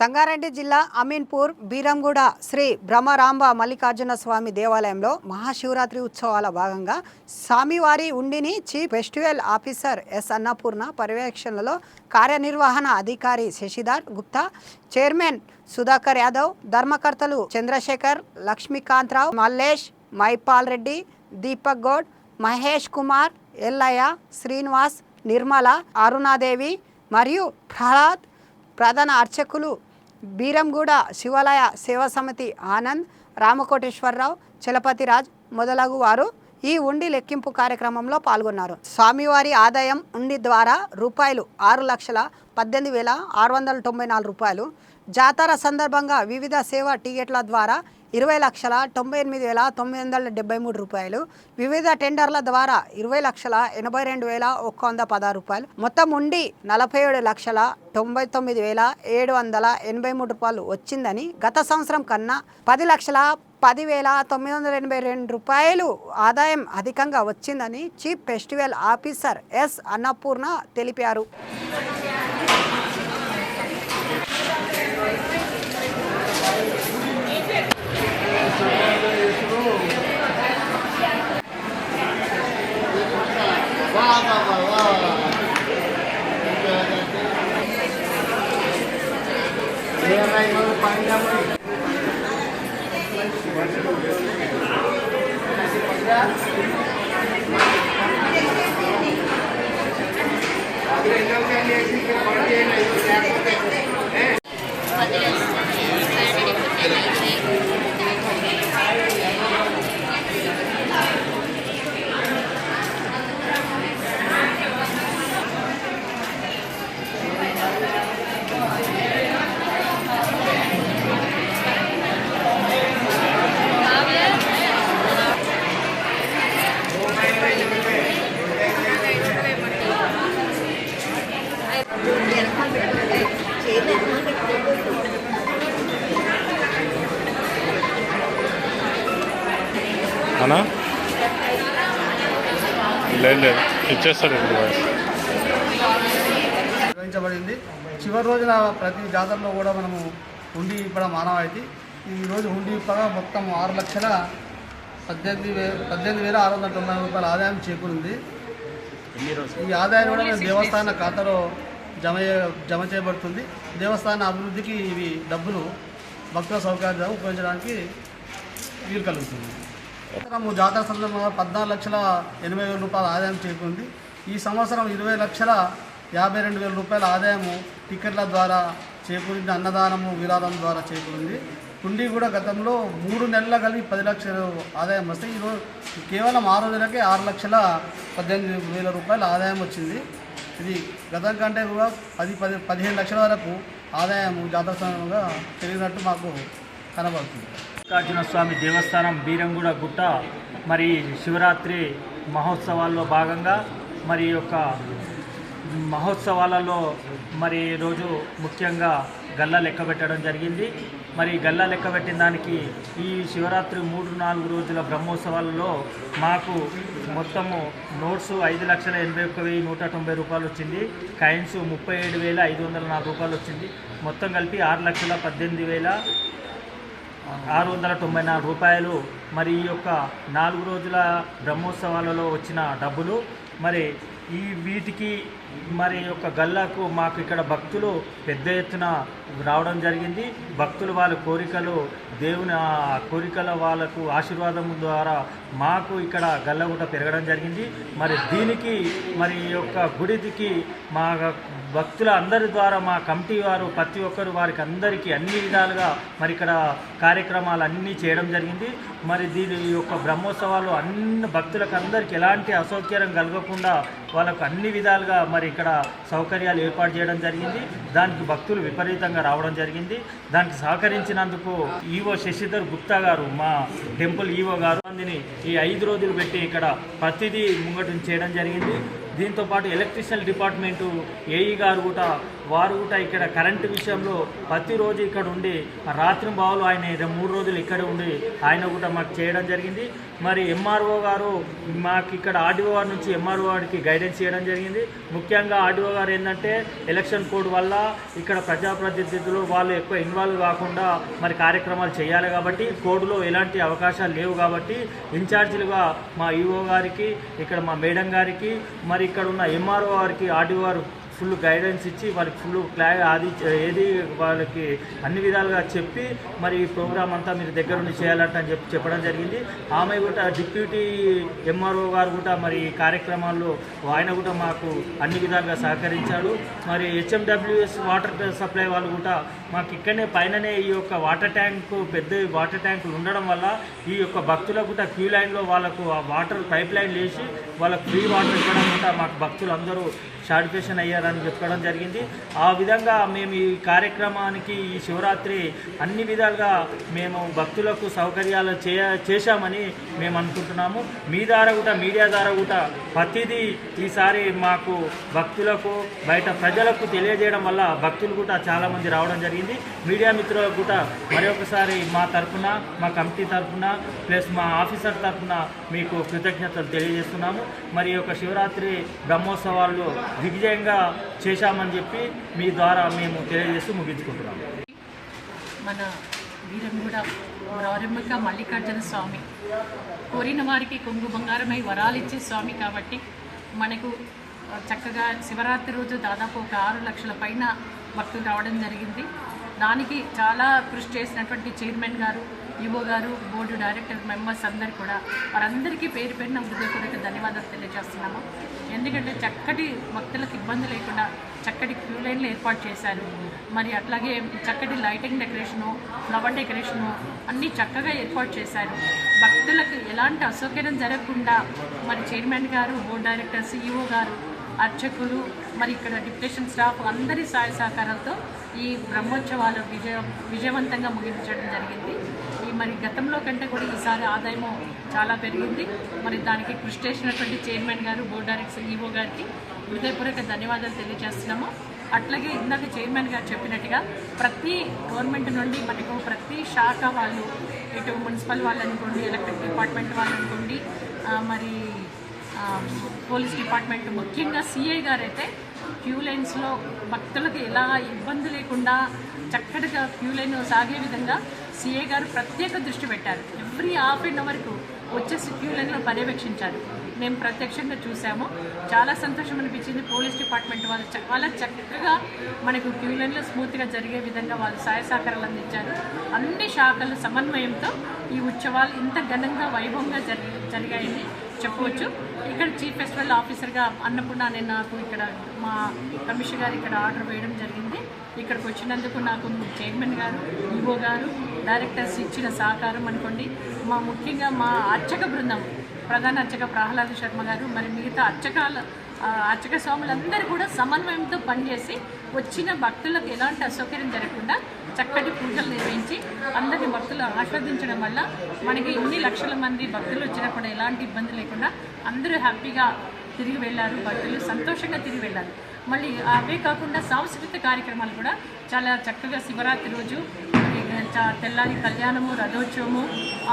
సంగారెడ్డి జిల్లా అమీన్పూర్ బీరంగూడ శ్రీ బ్రహ్మరాంబ మల్లికార్జున స్వామి దేవాలయంలో మహాశివరాత్రి ఉత్సవాల భాగంగా స్వామివారి ఉండిని chief festival officer S Annapurna పర్యవేక్షణలో కార్యనిర్వహణ అధికారి శశిధర్ గుప్తా చైర్మన్ సుధాకర్ యాదవ్ ధర్మకర్తలు చంద్రశేఖర్ లక్ష్మీకాంతరావు మల్లేష్ మైపాల్ రెడ్డి దీపక్ గౌడ్ మహేష్ కుమార్ ఎల్లయ్య శ్రీనివాస్ నిర్మల అరుణాదేవి మరియు ప్రహ్లాద్ ప్రధాన అర్చకులు బీరంగూడ శివాలయ సేవా సమితి ఆనంద్ రామకోటేశ్వరరావు చలపతిరాజ్ మొదలగు వారు ఈ ఉండి లెక్కింపు కార్యక్రమంలో పాల్గొన్నారు. స్వామివారి ఆదాయం ఉండి ద్వారా రూపాయలు ఆరు లక్షల పద్దెనిమిది వేల ఆరు వందల తొంభై నాలుగు రూపాయలు. జాతర సందర్భంగా వివిధ సేవా టికెట్ల ద్వారా ఇరవై లక్షల తొంభై ఎనిమిది వేల తొమ్మిది వందల డెబ్బై మూడు రూపాయలు. వివిధ టెండర్ల ద్వారా ఇరవై లక్షల ఎనభై రెండు వేల ఒక్క వంద పదహారు రూపాయలు. మొత్తం ఉండి నలభై ఏడు లక్షల తొంభై తొమ్మిది వేల ఏడు వందల ఎనభై మూడు రూపాయలు వచ్చిందని గత సంవత్సరం కన్నా పది లక్షల పదివేల తొమ్మిది వందల ఎనభై రెండు రూపాయలు ఆదాయం అధికంగా వచ్చిందని chief festival officer S Annapurna తెలిపారు. అనా లేదు. వాయిస్ నిర్వహించబడింది. చివరి రోజున ప్రతి జాతరలో కూడా మనము హుండీ ఇప్పడం మానవాయితీ ఈ రోజు హుండీ ఇప్పగా మొత్తం ఆరు లక్షల పద్దెనిమిది వే పద్దెనిమిది వేల ఆరు వందల తొంభై రూపాయల ఆదాయం చేకూరింది. ఈ ఆదాయాన్ని కూడా మేము దేవస్థాన ఖాతాలో జమ జమ చేయబడుతుంది. దేవస్థాన అభివృద్ధికి ఇవి డబ్బులు భక్తుల సౌకర్యం ఉపయోగించడానికి వీలు కలుగుతుంది. జాతర సందర్భంగా పద్నాలుగు లక్షల ఎనభై వేల రూపాయల ఆదాయం చేకూరింది. ఈ సంవత్సరం ఇరవై లక్షల యాభై రెండు వేల రూపాయల ఆదాయము టికెట్ల ద్వారా చేకూరింది అన్నదానము విరాళం ద్వారా చేకూరింది. కుండీ కూడా గతంలో మూడు నెలల కలిపి పది లక్షలు ఆదాయం వస్తే ఈరోజు కేవలం ఆ రోజులకే ఆరు లక్షల పద్దెనిమిది వేల రూపాయల ఆదాయం వచ్చింది. ఇది గతం కంటే కూడా పది పది పదిహేను లక్షల వరకు ఆదాయం జాతర సందర్భంగా పెరిగినట్టు మాకు కనబడుతుంది. మల్లికార్జున స్వామి దేవస్థానం బీరంగూడ గుట్ట మరి శివరాత్రి మహోత్సవాల్లో భాగంగా మరి యొక్క మహోత్సవాలలో మరి రోజు ముఖ్యంగా గల్ల లెక్క పెట్టడం జరిగింది. మరి గల్ల లెక్క పెట్టిన దానికి ఈ శివరాత్రి మూడు నాలుగు రోజుల బ్రహ్మోత్సవాలలో మాకు మొత్తము నోట్స్ ఐదు లక్షల ఎనభై ఒక్క వెయ్యి నూట తొంభై రూపాయలు వచ్చింది. కాయిన్స్ ముప్పై ఏడు వేల ఐదు వందల నాలుగు రూపాయలు వచ్చింది. మొత్తం కలిపి ఆరు లక్షల పద్దెనిమిది వేల ఆరు వందల తొంభై నాలుగు రూపాయలు. మరి ఈ యొక్క నాలుగు రోజుల బ్రహ్మోత్సవాలలో వచ్చిన డబ్బులు మరి ఈ వీటికి మరి యొక్క గల్లాకు మాకు ఇక్కడ భక్తులు పెద్ద ఎత్తున రావడం జరిగింది. భక్తులు వాళ్ళ కోరికలు దేవుని ఆ కోరికల వాళ్ళకు ఆశీర్వాదం ద్వారా మాకు ఇక్కడ గల్లగుట పెరగడం జరిగింది. మరి దీనికి మరి ఈ యొక్క గుడికి మా భక్తుల అందరి ద్వారా మా కమిటీ వారు ప్రతి ఒక్కరు వారికి అందరికీ అన్ని విధాలుగా మరి ఇక్కడ కార్యక్రమాలు అన్నీ చేయడం జరిగింది. మరి దీని యొక్క బ్రహ్మోత్సవాలు అన్ని భక్తులకు అందరికీ ఎలాంటి అసౌకర్యం కలగకుండా వాళ్ళకు అన్ని విధాలుగా మరి ఇక్కడ సౌకర్యాలు ఏర్పాటు చేయడం జరిగింది. దానికి భక్తులు విపరీతంగా రావడం జరిగింది. దానికి సహకరించినందుకు ఈవో శశిధర్ గుప్తా గారు మా టెంపుల్ ఈవో గారు మందిని ఈ ఐదు రోజులు పెట్టి ఇక్కడ ప్రతిదీ ముంగటం చేయడం జరిగింది. దీంతో పాటు ఎలక్ట్రిషియల్ డిపార్ట్మెంటు ఏఈ గారు కూడా వారు కూడా ఇక్కడ కరెంటు విషయంలో ప్రతిరోజు ఇక్కడ ఉండి రాత్రి బావులు ఆయన మూడు రోజులు ఇక్కడ ఉండి ఆయన కూడా మాకు చేయడం జరిగింది. మరి ఎంఆర్ఓ గారు మాకు ఇక్కడ ఆర్డీఓ గారి నుంచి ఎంఆర్ఓ గారికి గైడెన్స్ చేయడం జరిగింది. ముఖ్యంగా ఆర్డీఓ గారు ఏంటంటే ఎలక్షన్ కోడ్ వల్ల ఇక్కడ ప్రజాప్రతినిధులు వాళ్ళు ఎక్కువ ఇన్వాల్వ్ కాకుండా మరి కార్యక్రమాలు చేయాలి కాబట్టి కోడ్లో ఎలాంటి అవకాశాలు లేవు కాబట్టి ఇన్ఛార్జీలుగా మా ఈఓ గారికి ఇక్కడ మా మేడం గారికి మరి ఇక్కడ ఉన్న ఎంఆర్ఓ గారికి ఆర్డీఓ గారు ఫుల్ గైడెన్స్ ఇచ్చి వాళ్ళకి ఫుల్ క్లా అది ఏది వాళ్ళకి అన్ని విధాలుగా చెప్పి మరి ఈ ప్రోగ్రామ్ అంతా మీరు దగ్గర నుండి చేయాలంట అని చెప్పి చెప్పడం జరిగింది. ఆమె కూడా డిప్యూటీ ఎంఆర్ఓ గారు కూడా మరి ఈ కార్యక్రమాల్లో ఆయన కూడా మాకు అన్ని విధాలుగా సహకరించాడు. మరి హెచ్ఎండబ్ల్యూఎస్ వాటర్ సప్లై వాళ్ళు కూడా మాకు ఇక్కడనే పైననే ఈ యొక్క వాటర్ ట్యాంకు పెద్ద వాటర్ ట్యాంకులు ఉండడం వల్ల ఈ యొక్క భక్తులకు కూడా క్యూ లైన్లో వాళ్ళకు ఆ వాటర్ పైప్ లైన్ వేసి వాళ్ళకు ఫ్రీ వాటర్ ఇవ్వడం కూడా మాకు భక్తులు అందరూ సాటిస్ఫాక్షన్ అయ్యారని చెప్పడం జరిగింది. ఆ విధంగా మేము ఈ కార్యక్రమానికి ఈ శివరాత్రి అన్ని విధాలుగా మేము భక్తులకు సౌకర్యాలు చేయ చేశామని మేము అనుకుంటున్నాము. మీ ద్వారా కూడా మీడియా ద్వారా కూడా ప్రతిదీ ఈసారి మాకు భక్తులకు బయట ప్రజలకు తెలియజేయడం వల్ల భక్తులు కూడా చాలామంది రావడం జరిగింది. మీడియా మిత్రులకు కూడా మరొకసారి మా తరఫున మా కమిటీ తరఫున ప్లస్ మా ఆఫీసర్ తరఫున మీకు కృతజ్ఞతలు తెలియజేస్తున్నాము. మరి యొక్క శివరాత్రి బ్రహ్మోత్సవాల్లో దిగ్విజయంగా చేశామని చెప్పి మీ ద్వారా మేము తెలియజేస్తూ ముగించుకుంటున్నాము మన వీరంగూడ గౌరమ్మక మల్లికార్జున స్వామి. కోరిన వారికి కొంగు బంగారమై వరాలిచ్చే స్వామి కాబట్టి మనకు చక్కగా శివరాత్రి రోజు దాదాపు ఒక ఆరు లక్షల పైన భక్తులు రావడం జరిగింది. దానికి చాలా కృషి చేసినటువంటి చైర్మన్ గారు ఈవో గారు బోర్డు డైరెక్టర్ మెంబర్స్ అందరు కూడా వారందరికీ పేరు పేరున హృదయపూర్వక ధన్యవాదాలు తెలియజేస్తున్నాము. ఎందుకంటే చక్కటి భక్తులకు ఇబ్బంది లేకుండా చక్కటి క్యూ లైన్లు ఏర్పాటు చేశారు. మరి అట్లాగే చక్కటి లైటింగ్ డెకరేషను ఫ్లవర్ డెకరేషను అన్నీ చక్కగా ఏర్పాటు చేశారు. భక్తులకు ఎలాంటి అసౌకర్యం జరగకుండా మరి చైర్మన్ గారు బోర్డు డైరెక్టర్ సిఇఓ గారు అర్చకులు మరి ఇక్కడ డిప్యూటేషన్ స్టాఫ్ అందరి సహాయ సహకారాలతో ఈ బ్రహ్మోత్సవాలు విజయ విజయవంతంగా ముగించడం జరిగింది. మరి గతంలో కంటే కూడా ఈసారి ఆదాయము చాలా పెరిగింది. మరి దానికి కృషి చేసినటువంటి చైర్మన్ గారు బోర్డు డైరెక్టర్ ఈవో గారికి హృదయపూర్వక ధన్యవాదాలు తెలియజేస్తున్నాము. అట్లాగే ఇందాక చైర్మన్ గారు చెప్పినట్టుగా ప్రతి గవర్నమెంట్ నుండి మనకు ప్రతి శాఖ వాళ్ళు ఇటు మున్సిపల్ వాళ్ళు అనుకోండి ఎలక్ట్రిక్ డిపార్ట్మెంట్ వాళ్ళు అనుకోండి మరి పోలీస్ డిపార్ట్మెంట్ ముఖ్యంగా సిఐ గారు అయితే క్యూ లైన్స్లో భక్తులకు ఎలా ఇబ్బంది లేకుండా చక్కటిగా క్యూ లైన్ సాగే విధంగా సీఏ గారు ప్రత్యేక దృష్టి పెట్టారు. ఎవ్రీ హాఫ్ అన్ అవర్కు వచ్చేసి క్యూ లైన్లో పర్యవేక్షించారు. మేము ప్రత్యక్షంగా చూసాము చాలా సంతోషం అనిపించింది. పోలీస్ డిపార్ట్మెంట్ వాళ్ళు చాలా చక్కగా మనకు క్యూ లైన్లో స్మూత్గా జరిగే విధంగా వాళ్ళు సహాయ సహకారాలు అందించారు. అన్ని శాఖల సమన్వయంతో ఈ ఉత్సవాలు ఇంత ఘనంగా వైభవంగా జరి జరిగాయని చెప్పవచ్చు. ఇక్కడ చీఫ్ ఫెస్టివల్ ఆఫీసర్గా అన్నపూర్ణ నేను నాకు ఇక్కడ మా కమిషనర్ గారు ఇక్కడ ఆర్డర్ వేయడం జరిగింది. ఇక్కడికి వచ్చినందుకు నాకు చైర్మన్ గారు ఈవో గారు డైరెక్టర్స్ ఇచ్చిన సహకారం అనుకోండి. మా ముఖ్యంగా మా అర్చక బృందం ప్రధాన అర్చక ప్రహ్లాద్ శర్మ గారు మరి మిగతా అర్చకాల అర్చక స్వాములందరూ కూడా సమన్వయంతో పనిచేసి వచ్చిన భక్తులకు ఎలాంటి అసౌకర్యం జరగకుండా చక్కటి పూజలు నిర్వహించి అందరిని భక్తులు ఆస్వాదించడం వల్ల మనకి ఇన్ని లక్షల మంది భక్తులు వచ్చినప్పుడు ఎలాంటి ఇబ్బంది లేకుండా అందరూ హ్యాపీగా తిరిగి వెళ్ళారు భక్తులు సంతోషంగా తిరిగి వెళ్ళారు. మళ్ళీ అవే కాకుండా సాంస్కృతిక కార్యక్రమాలు కూడా చాలా చక్కగా శివరాత్రి రోజు తెల్లారి కళ్యాణము రథోత్సవము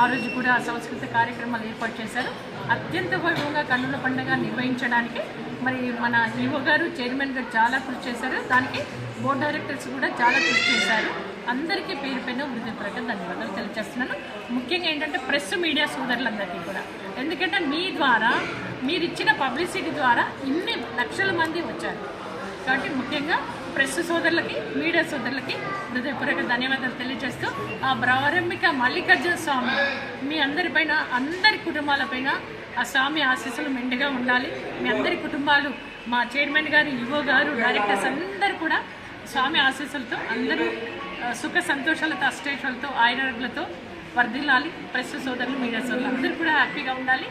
ఆ రోజు కూడా సాంస్కృతిక కార్యక్రమాలు ఏర్పాటు చేశారు. అత్యంత వైభవంగా కన్నుల పండుగ నిర్వహించడానికి మరి మన ఈవో గారు చైర్మన్ గారు చాలా కృషి చేశారు. దానికి బోర్డ్ డైరెక్టర్స్ కూడా చాలా కృషి చేశారు. అందరికీ పేరు పైన హృదయపూర్వక ధన్యవాదాలు తెలియజేస్తున్నాను. ముఖ్యంగా ఏంటంటే ప్రెస్ మీడియా సోదరులందరికీ కూడా. ఎందుకంటే మీ ద్వారా మీరు ఇచ్చిన పబ్లిసిటీ ద్వారా ఇన్ని లక్షల మంది వచ్చారు. కాబట్టి ముఖ్యంగా ప్రెస్ సోదరులకి మీడియా సోదరులకి హృదయపూర్వక ధన్యవాదాలు తెలియజేస్తూ ఆ ప్రారంభిక మల్లికార్జున స్వామి మీ అందరిపైన అందరి కుటుంబాలపైన ఆ స్వామి ఆశీస్సులు మెండుగా ఉండాలి. మీ అందరి కుటుంబాలు మా చైర్మన్ గారు ఈవో గారు డైరెక్టర్స్ అందరూ కూడా స్వామి ఆశీస్సులతో అందరూ సుఖ సంతోషాలతో అష్టేషాలతో ఆయురారోగ్యాలతో వర్ధిల్లాలి. ప్రెస్ సోదరులు మీడియా సోదరులు అందరూ కూడా హ్యాపీగా ఉండాలి.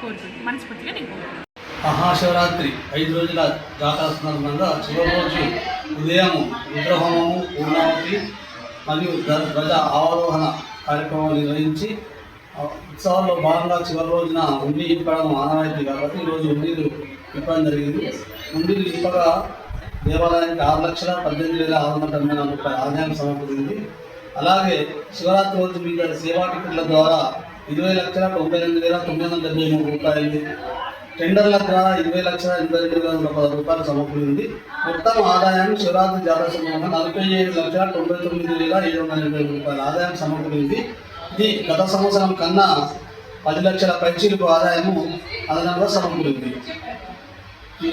కోరుకుంటున్నాను. మనస్ఫూర్తిగా నేను కోరుకుంటున్నాను మహాశివరాత్రి ఐదు రోజుల జాతర సందర్భంగా చివరి రోజు ఉదయం రుద్రహోమము పూర్ణావతి మరియు ధ్వజ ఆరోహణ కార్యక్రమం నిర్వహించి ఉత్సవాల్లో భాగంగా చివరి రోజున ఉండి ఇప్పడం ఆనవాయితీ కాబట్టి ఈరోజు ఉండీలు ఇప్పడం జరిగింది. ఉండీలు ఇప్పగా దేవాలయానికి ఆరు లక్షల పద్దెనిమిది వేల ఆరు వందల తొంభై నాలుగు రూపాయల ఆదాయం సమకూరింది. అలాగే శివరాత్రి రోజు మీద సేవా టికెట్ల ద్వారా ఇరవై లక్షల తొంభై ఎనిమిది వేల తొమ్మిది వందల డెబ్బై మూడు రూపాయలు టెండర్ల ద్వారా ఇరవై లక్షల ఎనభై రెండు వేల నూట పది రూపాయలు సమకూరింది. మొత్తం ఆదాయం శివరాత్రి జాతర సమయంలో నలభై ఏడు లక్షల తొంభై తొమ్మిది వేల ఏడు వందల ఎనభై రూపాయల ఆదాయం సమకూరింది. ఇది గత సంవత్సరం కన్నా పది లక్షల పైచీలకు ఆదాయము అదనంగా సమకూరింది ఈ